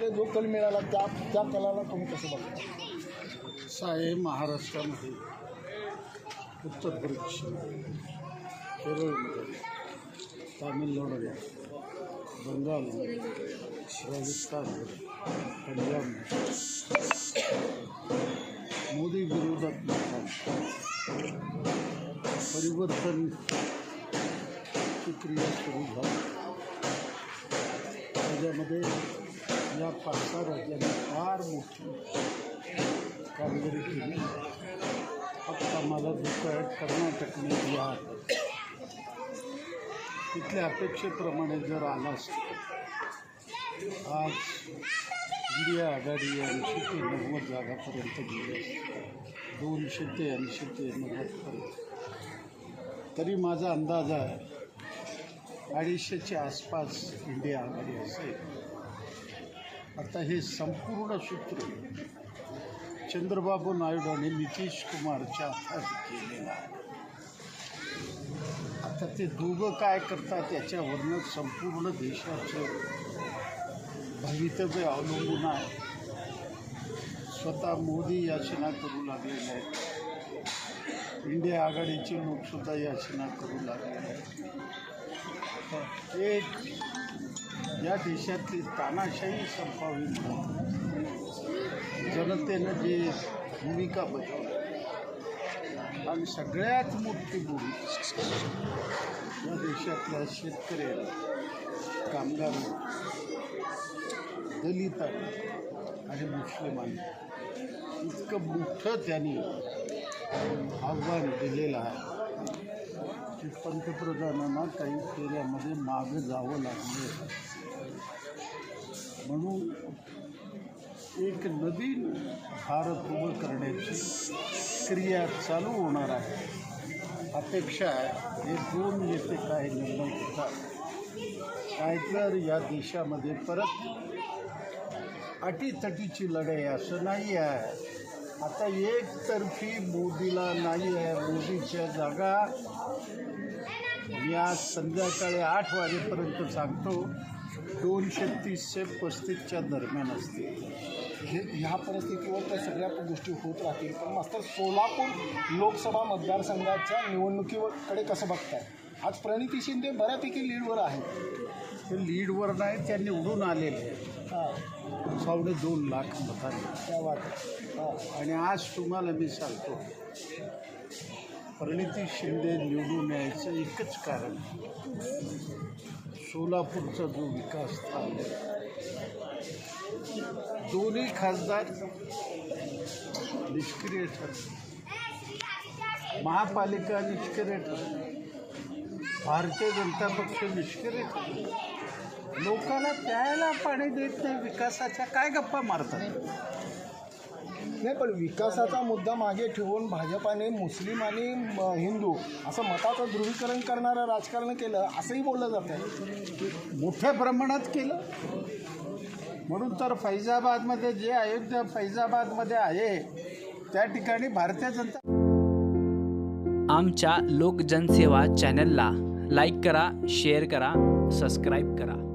कल मिळाला त्या त्या कलाला तुम्ही कसं बघता असं आहे महाराष्ट्रामध्ये उत्तर प्रदेश केरळमध्ये तामिळनाडूमध्ये बंगालमध्ये राजस्थानमध्ये पंजाबमध्ये मोदी मतदान परिवर्तन क्रिया सुरू त्याच्यामध्ये या पाच राज्याने राज्यांनी फार मोठी कामगिरी केली. फक्त आम्हाला धोका कर्नाटकने दिला तिथल्या अपेक्षेप्रमाणे जर आला असतं आज इंडिया आघाडी ऐंशी ते नव्वद जागापर्यंत गेली दोनशे ते ऐंशी ते नव्वदपर्यंत तरी माझा अंदाज आहे अडीचशेच्या आसपास इंडिया आघाडी असेल. आता हे संपूर्ण सूत्र चंद्रबाबू नायडू आणि नितीश कुमारच्या हातात केलेलं आहे. आता ते दोघं काय करतात याच्यावरनं संपूर्ण देशाचं भवितव्य अवलंबून आहे. स्वतः मोदी याचना करू लागलेले आहेत. इंडिया आघाडीचे लोकसुद्धा याचना करू लागलेले आहेत. एक या देशातली तानाशाही संपावी म्हणून जनतेनं जी भूमिका बजावली आणि सगळ्यात मोठी भूमिका या देशातल्या शेतकऱ्यांना कामगारांना दलितांना आणि मुस्लिमांना इतकं मोठं त्यांनी आव्हान दिलेलं आहे की पंतप्रधानांना काही फेऱ्यामध्ये मागं जावं लागलं. म्हणून एक नवीन भारत उभं करण्याची क्रिया चालू होणार आहे. अपेक्षा हे दोन नेते काय निर्णय घेतात. काय तर या देशामध्ये परत अटीतटीची लढाई असं नाही आहे. आता एकतर्फी मोदीला नाही आहे. मोदीच्या जागा मी आज संध्याकाळी आठ वाजेपर्यंत सांगतो. दोनशे तीसशे पस्तीसच्या दरम्यान असते. हे ह्या परिस्थितीवर त्या सगळ्या गोष्टी होत राहतील. पण मास्तर सोलापूर लोकसभा मतदारसंघाच्या निवडणुकीकडे कसं बघताय? आज प्रणिती शिंदे बऱ्यापैकी लीडवर आहेत. ते लीडवर नाही त्या निवडून आलेले हां. सावडे दोन लाख मतांनी त्या वाटत हां. आणि आज तुम्हाला मी सांगतो प्रणिती शिंदे निवडून यायचं एकच कारण. सोलापूरचा जो विकास थांबला दोन्ही खासदार निष्क्रिय ठरले. महापालिका निष्क्रिय ठरली. भारतीय जनता पक्ष निष्क्रिय ठरले. लोकांना प्यायला पाणी देत नाही विकासाच्या काय गप्पा मारतात? नाही पण विकासाचा मुद्दा मागे ठेवून भाजपाने मुस्लिम आणि म, हिंदू असं मताचं ध्रुवीकरण करणारं राजकारण केलं असंही बोललं जातं आहे मोठ्या प्रमाणात केलं. म्हणून तर फैजाबादमध्ये जे अयोध्या फैजाबादमध्ये आहे त्या ठिकाणी भारतीय जनता आमच्या लोक जनसेवा चॅनलला लाईक करा शेअर करा सबस्क्राईब करा.